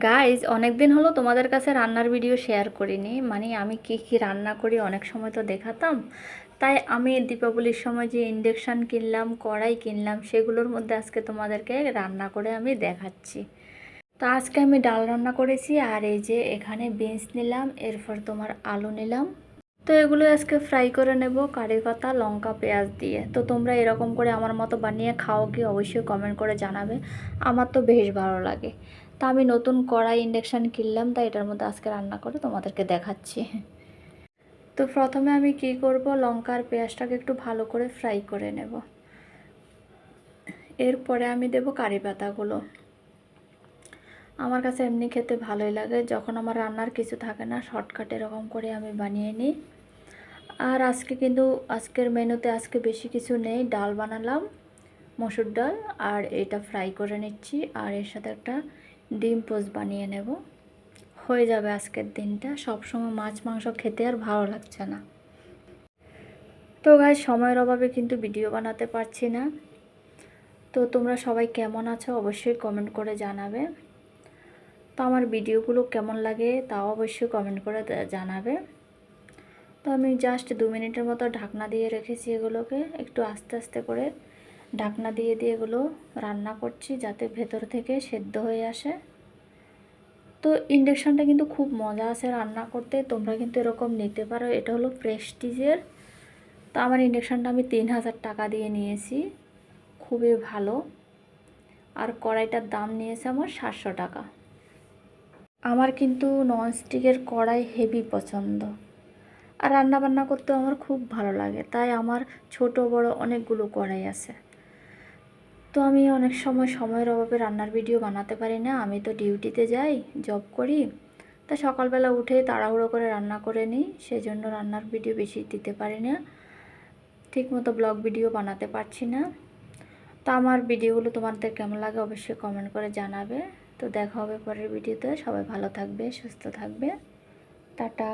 Guys অনেক দিন হলো তোমাদের কাছে রান্নার ভিডিও শেয়ার করিনি। মানে আমি কি কি রান্না করি, অনেক সময় তো দেখাতাম। তাই আমি দীপাবলির সময় যে ইন্ডেকশান কিনলাম, কড়াই কিনলাম, সেগুলোর মধ্যে আজকে তোমাদেরকে রান্না করে আমি দেখাচ্ছি। তো আজকে আমি ডাল রান্না করেছি, আর এই যে এখানে বিনস নিলাম, এরপর তোমার আলু নিলাম। তো এগুলো আজকে ফ্রাই করে নেব, কারি পাতা, লঙ্কা, পেঁয়াজ দিয়ে। তো তোমরা এরকম করে আমার মতো বানিয়ে খাও কি অবশ্যই কমেন্ট করে জানাবে। আমার তো বেশ ভালো লাগে। তা আমি নতুন কড়াই ইন্ডাকশান কিনলাম, তাই এটার মধ্যে আজকে রান্না করে তোমাদেরকে দেখাচ্ছি। তো প্রথমে আমি কি করব লঙ্কা আর পেঁয়াজটাকে একটু ভালো করে ফ্রাই করে নেব। এরপরে আমি দেব কারি পাতাগুলো। আমার কাছে এমনি খেতে ভালোই লাগে। যখন আমার রান্নার কিছু থাকে না, শর্টকাট এরকম করে আমি বানিয়ে নিই। আর আজকে কিন্তু, আজকের মেনুতে আজকে বেশি কিছু নেই। ডাল বানালাম, মসুর ডাল, আর এটা ফ্রাই করে নিচ্ছি। আর এর সাথে একটা ডিম পোস্ট বানিয়ে নেব। হয়ে যাবে আজকের দিনটা। সবসময় মাছ, মাংস খেতে আর ভালো লাগছে না। তো গাই সময়ের অভাবে কিন্তু ভিডিও বানাতে পারছি না। তো তোমরা সবাই কেমন আছো অবশ্যই কমেন্ট করে জানাবে। তো আমার ভিডিওগুলো কেমন লাগে তাও অবশ্যই কমেন্ট করে জানাবে। তো আমি জাস্ট দু মিনিটের মতো ঢাকনা দিয়ে রেখেছি এগুলোকে, একটু আস্তে আস্তে করে ঢাকনা দিয়ে দিয়ে এগুলো রান্না করছি যাতে ভেতর থেকে সেদ্ধ হয়ে আসে। তো ইন্ডাকশানটা কিন্তু খুব মজা আছে রান্না করতে, তোমরা কিন্তু এরকম নিতে পারো, এটা হলো প্রেস্টিজের। তো আমার ইন্ডাকশানটা আমি তিন হাজার টাকা দিয়ে নিয়েছি, খুবই ভালো। আর কড়াইটার দাম নিয়েছে আমার সাতশো টাকা। আমার কিন্তু ননস্টিকের কড়াই হেভি পছন্দ। আর রান্না বান্না করতেও আমার খুব ভালো লাগে, তাই আমার ছোট বড় অনেকগুলো কড়াই আছে। তো আমি অনেক সময় সময়ের অভাবে রান্নার ভিডিও বানাতে পারি না, আমি তো ডিউটিতে যাই জব করি। তা সকালবেলা উঠে তাড়াহুড়ো করে রান্না করে নিই সেই জন্য রান্নার ভিডিও বেশি দিতে পারি না। ঠিকমতো ব্লগ ভিডিও বানাতে পারছি না। তো আমার ভিডিওগুলো তোমাদের কেমন লাগে অবশ্যই কমেন্ট করে জানাবে। তো দেখা হবে পরের ভিডিওতে। সবাই ভালো থাকবে সুস্থ থাকবে। টাটা।